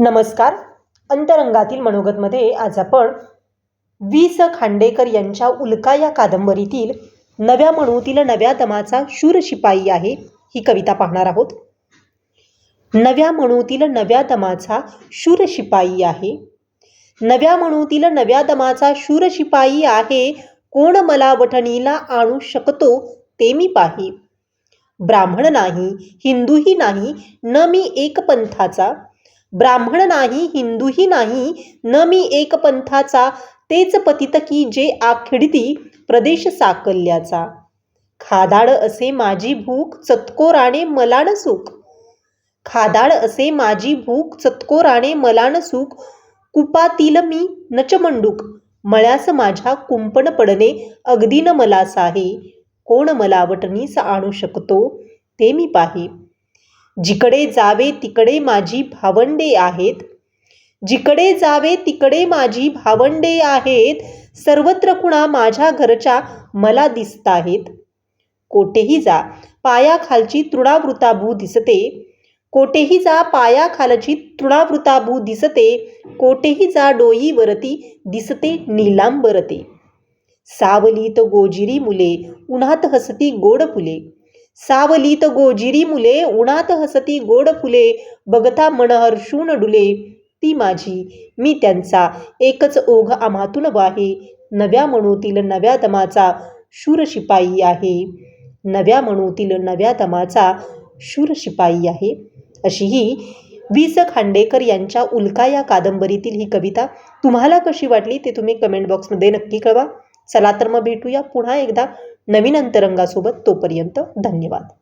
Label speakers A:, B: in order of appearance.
A: नमस्कार. अंतरंगातील मनोगतमध्ये आज आपण वि स खांडेकर यांच्या उल्का या कादंबरीतील नव्या म्हणूतील नव्या दमाचा शूर शिपाई आहे ही कविता पाहणार आहोत. नव्या म्हणूतील नव्या दमाचा शूर शिपाई आहे. नव्या म्हणूतील नव्या दमाचा शूर शिपाई आहे. कोण मला वठणीला आणू शकतो ते मी पाही. ब्राह्मण नाही हिंदूही नाही न मी एक पंथाचा. ब्राह्मण नाही हिंदूही नाही न मी एक पंथाचा तेच पतित की जे आखिडती प्रदेश साकल्याचा. खादाड असे माझी भूक चतकोराणे मलाण सुख. खादाड असे माझी भूक चतकोराणे मलाण सुख. कुपातील मी नचमंडूक मळ्यास माझ्या कुंपण पडणे अगदी न मला साहे कोण मला वटणीस आणू शकतो ते मी पाहे. जिकडे जावे तिकडे माझी भावंडे आहेत. जिकडे जावे तिकडे माझी भावंडे आहेत सर्वत्र कुणा माझ्या घरच्या मला दिसत आहेत कोठेही जा पायाखालची तृणावृताभू दिसते. कोठेही जा पायाखालची तृणावृताभू दिसते. कोठेही जा डोईवरती दिसते नीलांबरते. सावलीत गोजिरी मुले उन्हात हसती गोड फुले. सावलीत गोजिरी मुले उन्हात हसती गोड फुले बघता मन हर्षून डुले. ती माझी मी त्यांचा एकच ओघ आम्हातून वाहे. नव्या म्हणूतील नव्या दमाचा शूर शिपाई आहे. नव्या म्हणूतील नव्या दमाचा शूर शिपाई आहे. अशी ही वि स खांडेकर यांच्या उल्का या कादंबरीतील ही कविता तुम्हाला कशी वाटली ते तुम्ही कमेंट बॉक्समध्ये नक्की कळवा. चला तर मग भेटूया पुन्हा एकदा. नवीन अंतरंगासोबत तोपर्यंत धन्यवाद.